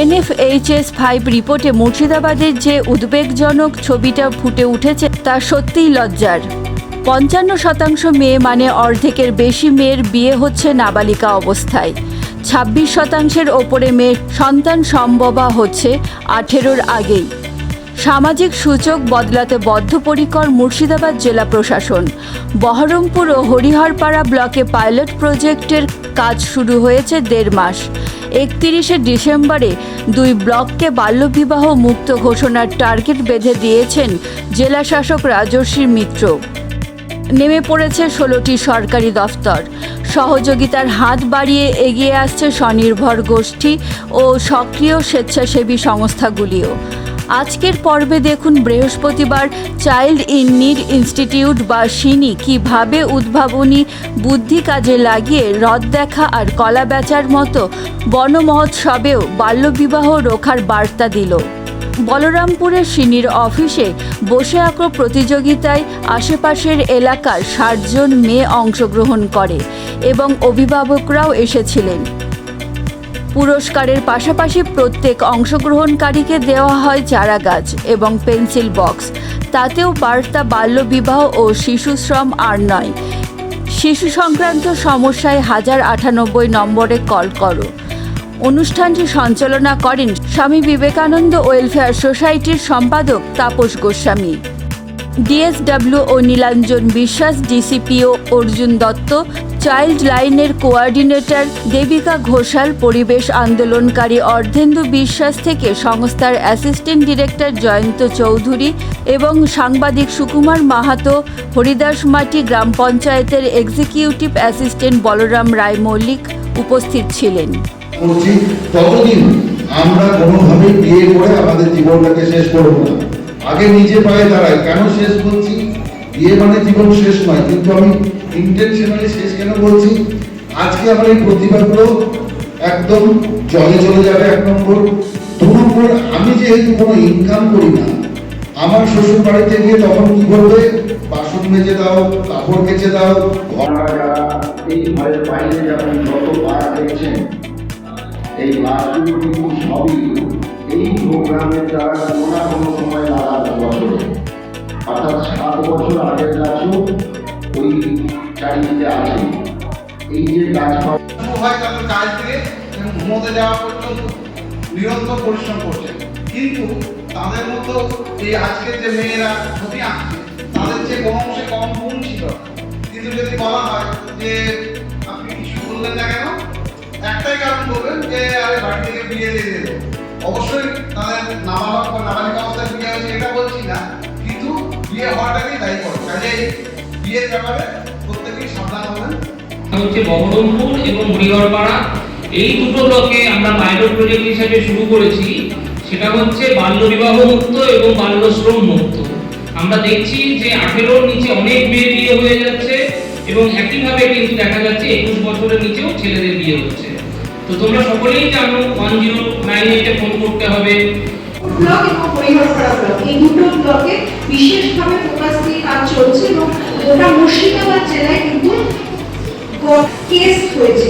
NFHS five রিপোর্টে মুর্শিদাবাদের যে উদ্বেগজনক ছবিটা ফুটে উঠেছে, তা সত্যিই লজ্জার। পঞ্চান্ন শতাংশ মেয়ে মানে অর্ধেকের বেশি মেয়ের বিয়ে হচ্ছে নাবালিকা অবস্থায়। ছাব্বিশ শতাংশের ওপরে মেয়ের সন্তান সম্ভবা হচ্ছে আঠেরোর আগেই। সামাজিক সূচক বদলাতে বদ্ধপরিকর মুর্শিদাবাদ জেলা প্রশাসন। বহরমপুর ও হরিহরপাড়া ব্লকে পাইলট প্রজেক্টের কাজ শুরু হয়েছে দেড় মাস। একত্রিশে ডিসেম্বরে দুই ব্লককে বাল্যবিবাহ মুক্ত ঘোষণার টার্গেট বেঁধে দিয়েছেন জেলা শাসক রাজস্বী মিত্র। নেমে পড়েছে ষোলোটি সরকারি দফতর। সহযোগিতার হাত বাড়িয়ে এগিয়ে আসছে স্বনির্ভর গোষ্ঠী ও সক্রিয় স্বেচ্ছাসেবী সংস্থাগুলিও। আজকের পর্বে দেখুন বৃহস্পতিবার চাইল্ড ইন নিড ইনস্টিটিউট বা সিনি কীভাবে উদ্ভাবনী বুদ্ধি কাজে লাগিয়ে হ্রদ দেখা আর কলা বেচার মতো বনমহোৎসবেও বাল্যবিবাহ রোখার বার্তা দিল। বলরামপুরের সিনির অফিসে বসে আঁকো প্রতিযোগিতায় আশেপাশের এলাকার ষাটজন মেয়ে অংশগ্রহণ করে এবং অভিভাবকরাও এসেছিলেন। পুরস্কারের পাশাপাশি প্রত্যেক অংশগ্রহণকারীকে দেওয়া হয় চারা গাছ এবং পেন্সিল বক্স। তাতেও বার্তা বাল্যবিবাহ ও শিশু শ্রম আর নয়। শিশু সংক্রান্ত সমস্যায় হাজার আটানব্বই নম্বরে কল করো। অনুষ্ঠানটি সঞ্চালনা করেন স্বামী বিবেকানন্দ ওয়েলফেয়ার সোসাইটির সম্পাদক তাপস গোস্বামী। ডিএসডব্লিউ ও নীলাঞ্জন বিশ্বাস ডিসিপিও অর্জুন দত্ত চাইল্ড লাইনের কোঅর্ডিনেটর দেবিকা ঘোষাল পরিবেশ আন্দোলনকারী অর্ধেন্দু বিশ্বাস থেকে সংস্থার অ্যাসিস্ট্যান্ট ডিরেক্টর জয়ন্ত চৌধুরী এবং সাংবাদিক সুকুমার মাহাতো, হরিদাস মাটি গ্রাম পঞ্চায়েতের এক্সিকিউটিভ অ্যাসিস্ট্যান্ট বলরাম রায় মল্লিক উপস্থিত ছিলেন। আমরা বিয়ে করে আমাদের জীবনটাকে শেষ না। আগে নিজে পায়ে দাঁড়াই। কেন শেষ বলছি? বিয়ে মানে জীবন শেষ নয়, কিন্তু আমি ইন্টেনশনালি শেষ কেন বলছি? আজকে আমার এই প্রতিভাগুলো একদম জলে চলে যাবে এক নম্বর। দু নম্বর, আমি যেহেতু কোনো ইনকাম করি না, আমার শ্বশুর বাড়িতে গিয়ে তখন কি করবে? বাসন মেজে দাও, কাপড় কেচে দাও এই ঘরের বাইরে যেমন যত পাড়া দেখছেন এই কিন্তু সবই এই প্রোগ্রামের দ্বারা কোনো না কোনো সময় লাগানো বছরে অর্থাৎ সাত বছর আগের গাছও ওই চারিদিকে আছে। এই যে গাছপালা হয় তাদের কাজ থেকে ঘুমোতে যাওয়া পর্যন্ত নিরন্তর পরিশ্রম করছে। কিন্তু তাদের মতো এই আজকের যে মেয়েরা ছবি আঁকছে আরে বাড়ি বিয়ে দিয়ে দেবো। অবশ্যই তাদের নাবালক বা নাবালিকা অবস্থায় বিয়ে হয়েছে এটা বলছি না, কিন্তু বিয়ে হওয়াটাকেই দায়ী করো। কাজেই বিয়ের ব্যাপারে প্রত্যেকেই সাবধান হবেন। হচ্ছে বহরমপুর এবং হরিহরপাড়া। এই দুটো ব্লকে আমরা পাইলট প্রজেক্ট হিসেবে শুরু করেছি। সেটা হচ্ছে বাল্য বিবাহ মুক্ত এবং বাল্য শ্রম মুক্ত। আমরা দেখছি যে আঠেরোর নিচে অনেক মেয়ে বিয়ে হয়ে যাচ্ছে এবং একইভাবে কিন্তু দেখা যাচ্ছে একুশ বছরের নিচেও ছেলেদের বিয়ে হচ্ছে। তো তোমরা সকলেই জানো ওয়ান জিরো নাইন এইটে ফোন করতে হবে। ব্লক এবং হরিহরপাড়া ব্লক এই দুটো ব্লকে বিশেষভাবে ফোকাস দিয়ে কাজ চলছে এবং গোটা মুর্শিদাবাদ জেলায় কিন্তু কেস হয়েছে।